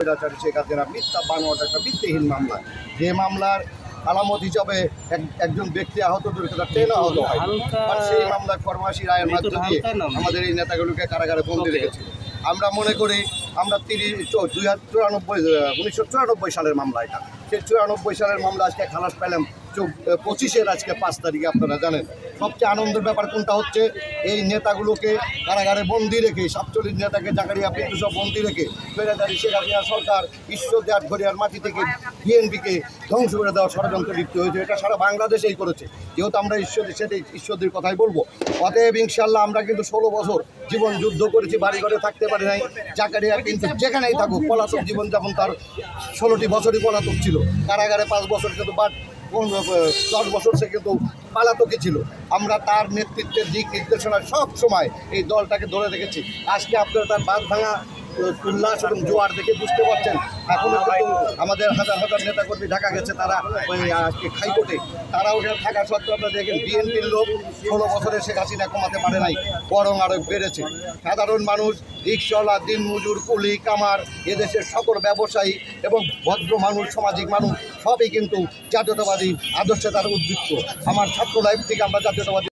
স্বৈরাচারী শেখ হাসিনা মিথ্যা বানোয়াট একটা ভিত্তিহীন মামলা। যে মামলার আলামত হিসাবে একজন ব্যক্তি আহত দুর্ঘটনা ট্রেন আহত হয় আর সেই মামলায় ফরমাসি রায়ের মাধ্যমে। আমাদের এই নেতাগুলোকে কারাগারে বন্দি রেখেছে। রেখেছিল আমরা মনে করি আমরা তিরিশ দুই হাজার চুরানব্বই উনিশশো চুরানব্বই সালের মামলা এটা। সেই চুরানব্বই সালের মামলা আজকে খালাস পেলাম পঁচিশের আজকে পাঁচ তারিখে আপনারা জানেন। সবচেয়ে আনন্দের ব্যাপার কোনটা হচ্ছে, এই নেতাগুলোকে কারাগারে বন্দি রেখে, সাতচল্লিশ নেতাকে জাকারিয়া পিন্টু সব বন্দি রেখে ফেরাদারি শেখ হাসিনা সরকার, ঈশ্বর দেয়ার ঘরিয়ার মাটি থেকে বিএনপিকে ধ্বংস করে দেওয়ার ষড়যন্ত্র লিপ্ত হয়েছে। এটা সারা বাংলাদেশেই করেছে। যেহেতু আমরা ঈশ্বরের সেটাই ঈশ্বরদের কথাই বলব। অতএব ইনশাল্লাহ আমরা কিন্তু ষোলো বছর জীবন যুদ্ধ করেছি বাড়ি ঘরে থাকতে পারি নাই, জাকারিয়া কিন্তু যেখানেই থাকুক, পলাতক জীবনযাপন তার ষোলোটি বছরই পলাতক ছিল। কারাগারে পাঁচ বছর কিন্তু বাট দশ বছর সে কিন্তু পালাতকে ছিল। আমরা তার নেতৃত্বের দিক নির্দেশনায় সব সময় এই দলটাকে ধরে রেখেছি। আজকে আপনারা তার বাঁধ ভাঙা উল্লাস এবং জোয়ার দেখে বুঝতে পারছেন। এখনও আমাদের হাজার হাজার নেতাকর্মী ঢাকা গেছে, তারা ওই আজকে খাইকোটে তারা ওখানে থাকা সত্ত্বেও আপনারা দেখেন, বিএনপির লোক ষোলো বছরে শেখ হাসিনা কমাতে পারে নাই, বরং আরও বেড়েছে। সাধারণ মানুষ, রিক্সাওয়ালা, দিনমজুর, কুলি, কামার, এদেশের সকল ব্যবসায়ী এবং ভদ্র মানুষ, সামাজিক মানুষ, সবই কিন্তু জাতীয়তাবাদী আদর্শে তারা উদ্বৃত্ত। আমার ছাত্র লাইফ থেকে আমরা জাতীয়তাবাদী